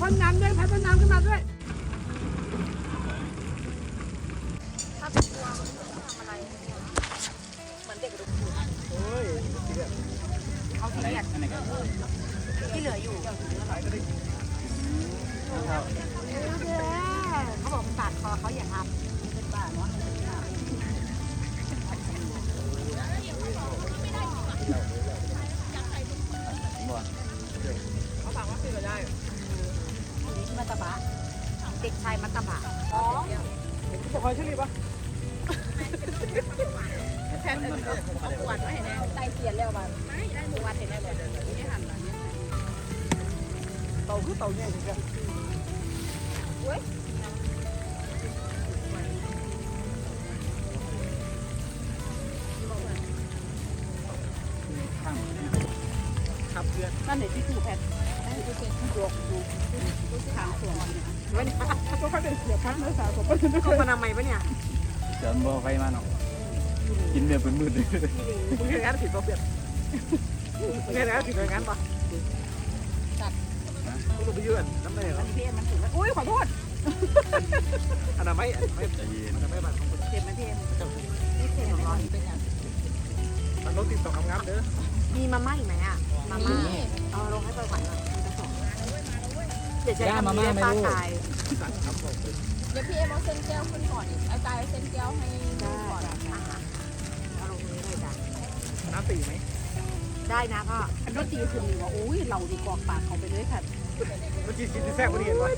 พ่นน้ำด้วยพัดพ่นน้ำขึ้นมาด้วยถ้าเป็นตัวมันทำอะไรเหมือนเด็กกระดูกโอ้ยเขาที่เรียกที่เหลืออยู่เขาบอกมันปาดคอเขาอย่าทำเป็นบ้าเนาะ เด็กชายมัตตบะจะคอยช่วยปะแทนเอาปวดไมาเห็นไหมใจเสียแล้วบ้างไม่ได้ปวดเห็นไหมแบบนี้หันหลังเต่าคือเต่าเนี่ยจริงครับเพื่อนนั่นเด็กที่ถูกแพท ย์นั่นคือเซ็นที่ดวกดูทางส่วนเนี่ยไม่ได้ก็ค่อยเป็นเสียพักเนื้อสาวผมก็ไม่เขามาทำไมปะเนี่ยเดี๋ยวบ่ไฟมาเนาะกินเบียร์เป็นมืดเลยมึงเห็นงานผิดป่ะเปลี่ยนมึงเห็นงานผิดงานป่ะมึงต้องไปยืนน้ำไม่เหรมัอนพี่เอ็มมันถูกแล้วอุ้ยขอโทษอันนั้นไม่อันนั้นไม่ใจเย็นอันนั้นไม่บัตรของคนเจ็บไหมพี่เอ็มไม่เจ็บหรอกเป็นยังมันรถติดต่องามๆเด้อมีมาม่าอีกไหมอะมาม่าเอาลงให้ไปก่อนหน่อย เดี๋ยวจะทำนี้ได้ป้าตายสั่งครับผมเดี๋ยวพี่เอ็มเอาเส้นแก้วขึ้นก่อนอีกเอากายเอาเส้นแก้วให้ได้ก่อนอาหารเอาลงนี้เลยจ้ะน้ำตีไหมได้นะพ่ออันดนตรีคือมีว่าโอ้ยเราดีกว่าปากเขาไปเลยค่ะเมื่อกี้กินที่แซ่บพอดีเห็นป่ะ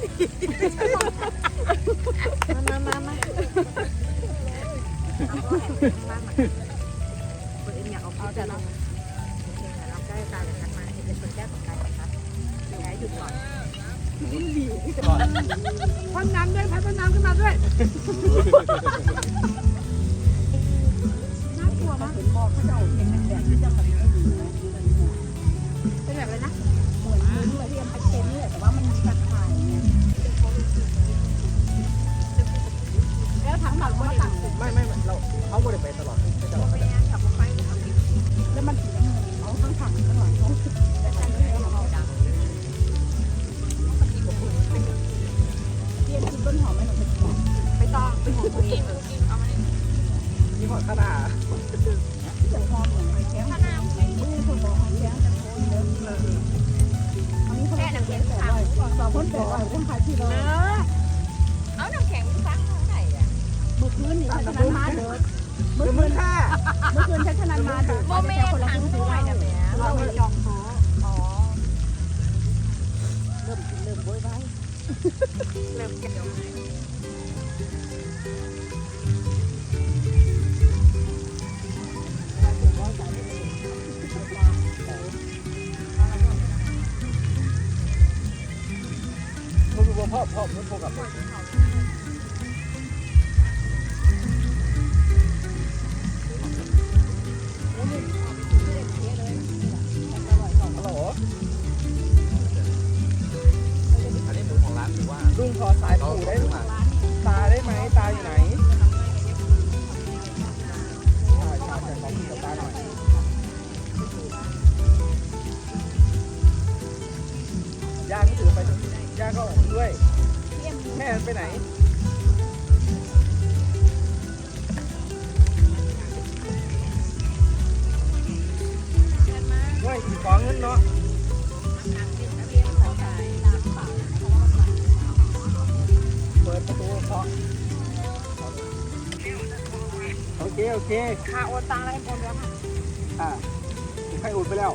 มามามาเอาพ่อแอบข้างล่างมาคนอื่นอยากเอาเอาแต่เราโอเคค่ะเราใกล้ตายเลยทักมาเห็นเป็นคนแก้ของการนะครับเดี๋ยวให้หยุดก่อน พ่นน้ำด้วยพัดพ่นน้ำขึ้นมาด้วยน่ากลัวมากเป็นหม้อเขาจะเอาเค็มเป็นแบบที่จะมาใข้าวหน้าใส่หอมเหมือนไข่แข็งนี่คนบอกหอมแข็งแต่โคนเยอะอันนี้เขาแค่น้ำแข็งแต่ว่าสองคนแต่ว่าคนขายที่เราเนอะเอาน้ำแข็งฟังเท่าไหร่อะเมื่อคืนนี่ฉันชนะมาเดินเมื่อมื่นค่เมื่อคืนฉันชนะมาเดินโมเมนต์คนละครึ่งด้วยนะแม่เราไปจองโต๊ะอ๋อเริ่มกินเริ่มโวยวายเริ่มเก็บมึงดู พ่อพ่อมึงโทรกับลโหลอันนี้หมูของร้านหรือว่าลุงขอสายปู่ได้ไหมตาได้ไหมตาอยู่ไหนช่ใช่ใช่ขอคุยกับตาหน่อยยาก็ถือไป ย่าก็ออกด้วย แม่ไปไหนว่าอีกองเงินเนาะเปิดประตูเคาะโอเค โอเค ค่าโอนตังค์อะไรโอนแล้วค่ะ อ่าใครอุดไปแล้ว